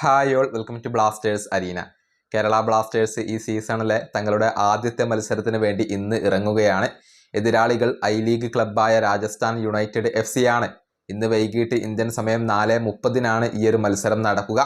Hi all welcome to Blasters Arena Kerala Blasters ഈ സീസണിലെ തങ്ങളുടെ ആദ്യത്തെ മത്സരത്തിന് വേണ്ടി ഇന്ന് ഇറങ്ങുകയാണ്. എതിരാളികൾ ഐ ലീഗ് ക്ലബ്ബായ രാജസ്ഥാൻ യുണൈറ്റഡ് എഫ് സി ആണ്. ഇന്ന് വൈകിട്ട് ഇന്ത്യൻ സമയം നാല് മുപ്പതിനാണ് ഈ ഒരു മത്സരം നടക്കുക.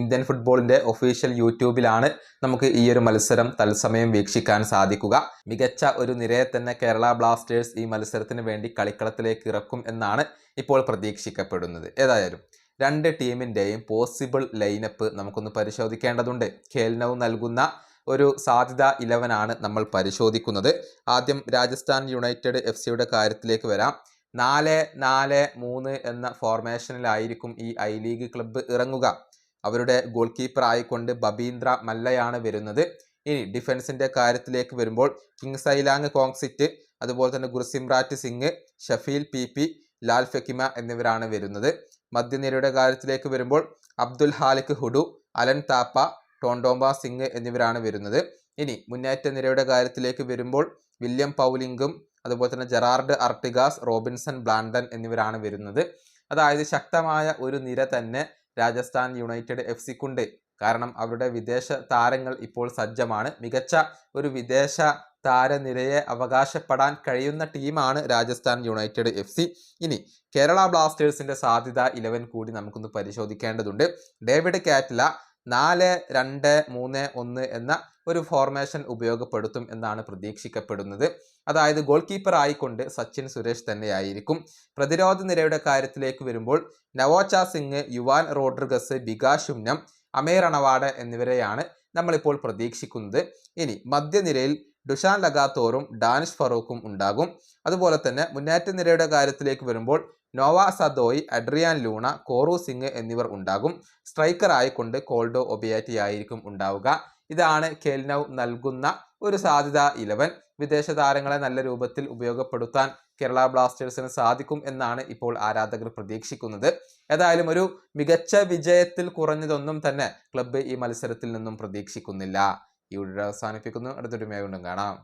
ഇന്ത്യൻ ഫുട്ബോളിന്റെ ഒഫീഷ്യൽ യൂട്യൂബിലാണ് നമുക്ക് ഈ ഒരു മത്സരം തത്സമയം വീക്ഷിക്കാൻ സാധിക്കുക. മികച്ച ഒരു നിരയെ തന്നെ കേരള ബ്ലാസ്റ്റേഴ്സ് ഈ മത്സരത്തിന് വേണ്ടി കളിക്കളത്തിലേക്ക് ഇറക്കും എന്നാണ് ഇപ്പോൾ പ്രതീക്ഷിക്കപ്പെടുന്നത്. ഏതായാലും രണ്ട് ടീമിന്റെയും പോസിബിൾ ലൈനപ്പ് നമുക്കൊന്ന് പരിശോധിക്കേണ്ടതുണ്ട്. ഖേൽനവ് നൽകുന്ന ഒരു സാധ്യത ഇലവനാണ് നമ്മൾ പരിശോധിക്കുന്നത്. ആദ്യം രാജസ്ഥാൻ യുണൈറ്റഡ് എഫ് സിയുടെ കാര്യത്തിലേക്ക് വരാം. നാല് നാല് മൂന്ന് എന്ന ഫോർമേഷനിലായിരിക്കും ഈ ഐ ലീഗ് ക്ലബ്ബ് ഇറങ്ങുക. അവരുടെ ഗോൾ കീപ്പർ ആയിക്കൊണ്ട് ബബീന്ദ്ര മല്ലയാണ് വരുന്നത്. ഇനി ഡിഫൻസിന്റെ കാര്യത്തിലേക്ക് വരുമ്പോൾ കിങ് സൈലാങ് കോങ്സിറ്റ് അതുപോലെ തന്നെ ഗുർസിംറാറ്റ് സിംഗ് ഷഫീൽ പി പി ലാൽ ഫെക്കിമ എന്നിവരാണ് വരുന്നത്. മധ്യനിരയുടെ കാര്യത്തിലേക്ക് വരുമ്പോൾ അബ്ദുൽ ഹാലിക് ഹുഡു അലൻ താപ്പ ടോണ്ടോംബ സിംഗ് എന്നിവരാണ് വരുന്നത്. ഇനി മുന്നേറ്റ നിരയുടെ കാര്യത്തിലേക്ക് വരുമ്പോൾ വില്യം പൗലിംഗും അതുപോലെ തന്നെ ജെറാർഡ് അർട്ടിഗാസ് റോബിൻസൺ ബ്ലാൻഡൻ എന്നിവരാണ് വരുന്നത്. അതായത് ശക്തമായ ഒരു നിര തന്നെ രാജസ്ഥാൻ യുണൈറ്റഡ് എഫ് സിക്കുണ്ട് കാരണം അവരുടെ വിദേശ താരങ്ങൾ ഇപ്പോൾ സജ്ജമാണ്. മികച്ച ഒരു വിദേശ താരനിരയെ അവകാശപ്പെടാൻ കഴിയുന്ന ടീമാണ് രാജസ്ഥാൻ യുണൈറ്റഡ് എഫ് സി. ഇനി കേരള ബ്ലാസ്റ്റേഴ്സിന്റെ സാധ്യത ഇലവൻ കൂടി നമുക്കൊന്ന് പരിശോധിക്കേണ്ടതുണ്ട്. ഡേവിഡ് കാറ്റില നാല് രണ്ട് മൂന്ന് ഒന്ന് എന്ന ഒരു ഫോർമേഷൻ ഉപയോഗപ്പെടുത്തും എന്നാണ് പ്രതീക്ഷിക്കപ്പെടുന്നത്. അതായത് ഗോൾ കീപ്പർ ആയിക്കൊണ്ട് സച്ചിൻ സുരേഷ് തന്നെയായിരിക്കും. പ്രതിരോധ നിരയുടെ കാര്യത്തിലേക്ക് വരുമ്പോൾ നവോച്ച സിംഗ് യുവാൻ റോഡ്രിഗസ് ബികാശുന്നം അമേർ അണവാഡ് എന്നിവരെയാണ് നമ്മളിപ്പോൾ പ്രതീക്ഷിക്കുന്നത്. ഇനി മധ്യനിരയിൽ ഡുഷാൻ ലഗാത്തോറും ഡാനിഷ് ഫറൂഖും ഉണ്ടാകും. അതുപോലെ തന്നെ മുന്നേറ്റ നിരയുടെ കാര്യത്തിലേക്ക് വരുമ്പോൾ Noah Sadaoui Adrian Luna Koru Singh എന്നിവർ ഉണ്ടാകും. സ്ട്രൈക്കർ ആയിക്കൊണ്ട് കോൾഡോ ഒബിയാറ്റി ആയിരിക്കും ഉണ്ടാവുക. ഇതാണ് കെൽനൗ നൽകുന്ന ഒരു സാധ്യത ഇലവൻ. വിദേശ താരങ്ങളെ നല്ല രൂപത്തിൽ ഉപയോഗപ്പെടുത്താൻ കേരള ബ്ലാസ്റ്റേഴ്സിന് സാധിക്കും എന്നാണ് ഇപ്പോൾ ആരാധകർ പ്രതീക്ഷിക്കുന്നത്. ഏതായാലും ഒരു മികച്ച വിജയത്തിൽ കുറഞ്ഞതൊന്നും തന്നെ ക്ലബ്ബ് ഈ മത്സരത്തിൽ നിന്നും പ്രതീക്ഷിക്കുന്നില്ല. ഈ വീഡിയോ അവസാനിപ്പിക്കുന്നു. അടുത്തൊരു മേഘം കാണാം.